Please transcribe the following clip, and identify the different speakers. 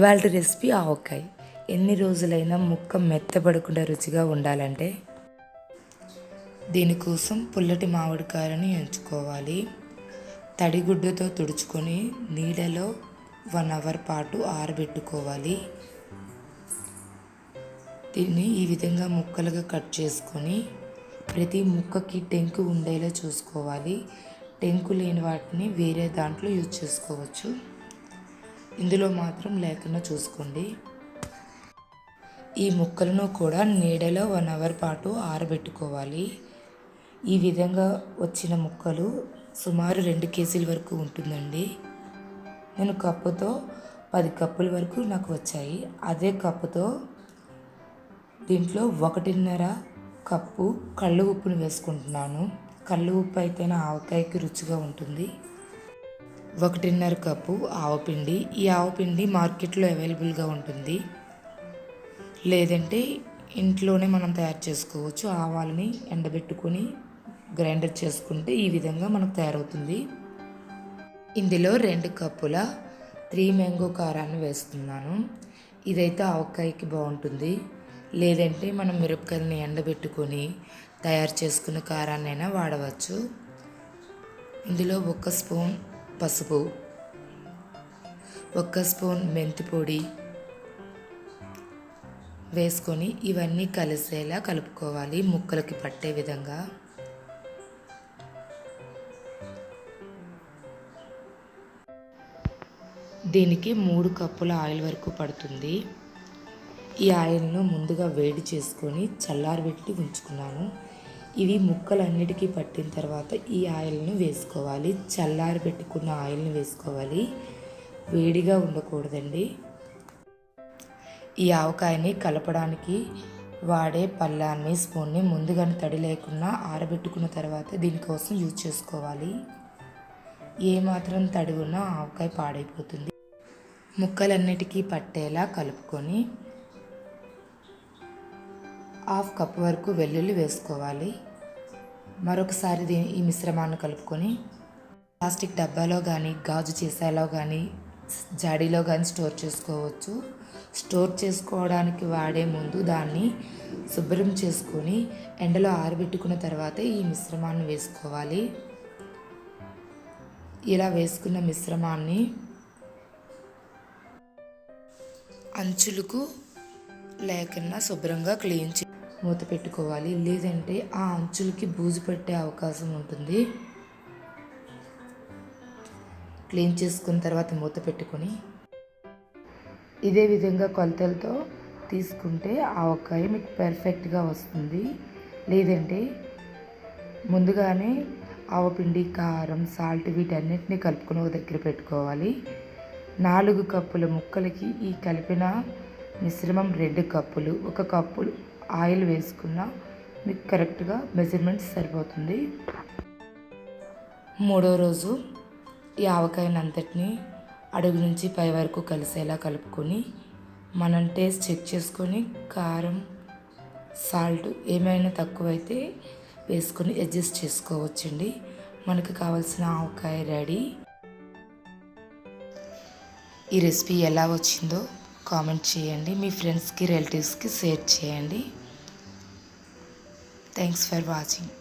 Speaker 1: ఇవాళ రెసిపీ ఆవకాయ. ఎన్ని రోజులైనా ముక్క మెత్తబడకుండా రుచిగా ఉండాలంటే దీనికోసం పుల్లటి మామిడికాయలను ఎంచుకోవాలి. తడిగుడ్డతో తుడుచుకొని నీడలో వన్ అవర్ పాటు ఆరబెట్టుకోవాలి. దీన్ని ఈ విధంగా ముక్కలుగా కట్ చేసుకొని ప్రతి ముక్కకి టెంకు ఉండేలా చూసుకోవాలి. టెంకు లేని వాటిని వేరే దాంట్లో యూజ్ చేసుకోవచ్చు. ఇందులో మాత్రం లేకుండా చూసుకోండి. ఈ ముక్కలను కూడా నీడలో వన్ అవర్ పాటు ఆరబెట్టుకోవాలి. ఈ విధంగా వచ్చిన ముక్కలు సుమారు రెండు కేజీల వరకు ఉంటుందండి. నేను కప్పుతో పది కప్పుల వరకు నాకు వచ్చాయి. అదే కప్పుతో దీంట్లో ఒకటిన్నర కప్పు కళ్ళు ఉప్పును వేసుకుంటున్నాను. కళ్ళు ఉప్పు అయితేనే ఆవకాయకి రుచిగా ఉంటుంది. ఒకటిన్నర కప్పు ఆవపిండి. ఈ ఆవపిండి మార్కెట్లో అవైలబుల్గా ఉంటుంది. లేదంటే ఇంట్లోనే మనం తయారు చేసుకోవచ్చు. ఆవాలని ఎండబెట్టుకొని గ్రైండర్ చేసుకుంటే ఈ విధంగా మనకు తయారవుతుంది. ఇందులో రెండు కప్పుల త్రీ మ్యాంగో కారాన్ని వేస్తున్నాను. ఇదైతే ఆవకాయకి బాగుంటుంది. లేదంటే మనం మిరపకాయలని ఎండబెట్టుకొని తయారు చేసుకున్న కారాన్నైనా వాడవచ్చు. ఇందులో ఒక స్పూన్ పసుపు ఒక స్పూన్ మెంతి పొడి వేసుకొని ఇవన్నీ కలిసేలా కలుపుకోవాలి ముక్కలకి పట్టే విధంగా. దీనికి మూడు కప్పుల ఆయిల్ వరకు పడుతుంది. ఈ ఆయిల్ను ముందుగా వేడి చేసుకొని చల్లారబెట్టి ఉంచుకున్నాను. ఇవి ముక్కలన్నిటికీ పట్టిన తర్వాత ఈ ఆయిల్ను వేసుకోవాలి. చల్లారి పెట్టుకున్న ఆయిల్ని వేసుకోవాలి. వేడిగా ఉండకూడదండి. ఈ ఆవకాయని కలపడానికి వాడే పళ్ళాన్ని స్పూన్ని ముందుగానే తడి లేకుండా ఆరబెట్టుకున్న తర్వాత దీనికోసం యూజ్ చేసుకోవాలి. ఏమాత్రం తడి ఉన్నా ఆవకాయ పాడైపోతుంది. ముక్కలన్నిటికీ పట్టేలా కలుపుకొని హాఫ్ కప్ వరకు వెల్లుల్లి వేసుకోవాలి. మరొకసారి దీని ఈ మిశ్రమాన్ని కలుపుకొని ప్లాస్టిక్ డబ్బాలో కానీ గాజు సీసాలో కానీ జాడీలో కానీ స్టోర్ చేసుకోవచ్చు. స్టోర్ చేసుకోవడానికి వాడే ముందు దాన్ని శుభ్రం చేసుకొని ఎండలో ఆరబెట్టుకున్న తర్వాత ఈ మిశ్రమాన్ని వేసుకోవాలి. ఇలా వేసుకున్న మిశ్రమాన్ని అంచులకు లేకుండా శుభ్రంగా క్లీన్ చే మూత పెట్టుకోవాలి. లేదంటే ఆ అంచులకి బూజు పట్టే అవకాశం ఉంటుంది. క్లీన్ చేసుకున్న తర్వాత మూత పెట్టుకొని ఇదే విధంగా కొలతలతో తీసుకుంటే ఆవకాయ మీకు పర్ఫెక్ట్గా వస్తుంది. లేదంటే ముందుగానే ఆవపిండి కారం సాల్ట్ వీటన్నిటిని కలుపుకొని ఒక దగ్గర పెట్టుకోవాలి. నాలుగు కప్పుల ముక్కలకి ఈ కలిపిన మిశ్రమం రెండు కప్పులు ఒక కప్పు ఆయిల్ వేసుకున్న మీకు కరెక్ట్గా మెజర్మెంట్స్ సరిపోతుంది. మూడో రోజు ఈ ఆవకాయని అంతటిని అడుగు నుంచి పై వరకు కలిసేలా కలుపుకొని మనం టేస్ట్ చెక్ చేసుకొని కారం సాల్ట్ ఏమైనా తక్కువైతే వేసుకొని అడ్జస్ట్ చేసుకోవచ్చండి. మనకు కావాల్సిన ఆవకాయ రెడీ. ఈ రెసిపీ ఎలా వచ్చిందో కామెంట్ చేయండి మీ ఫ్రెండ్స్కి రిలేటివ్స్కి షేర్ చేయండి. Thanks for watching.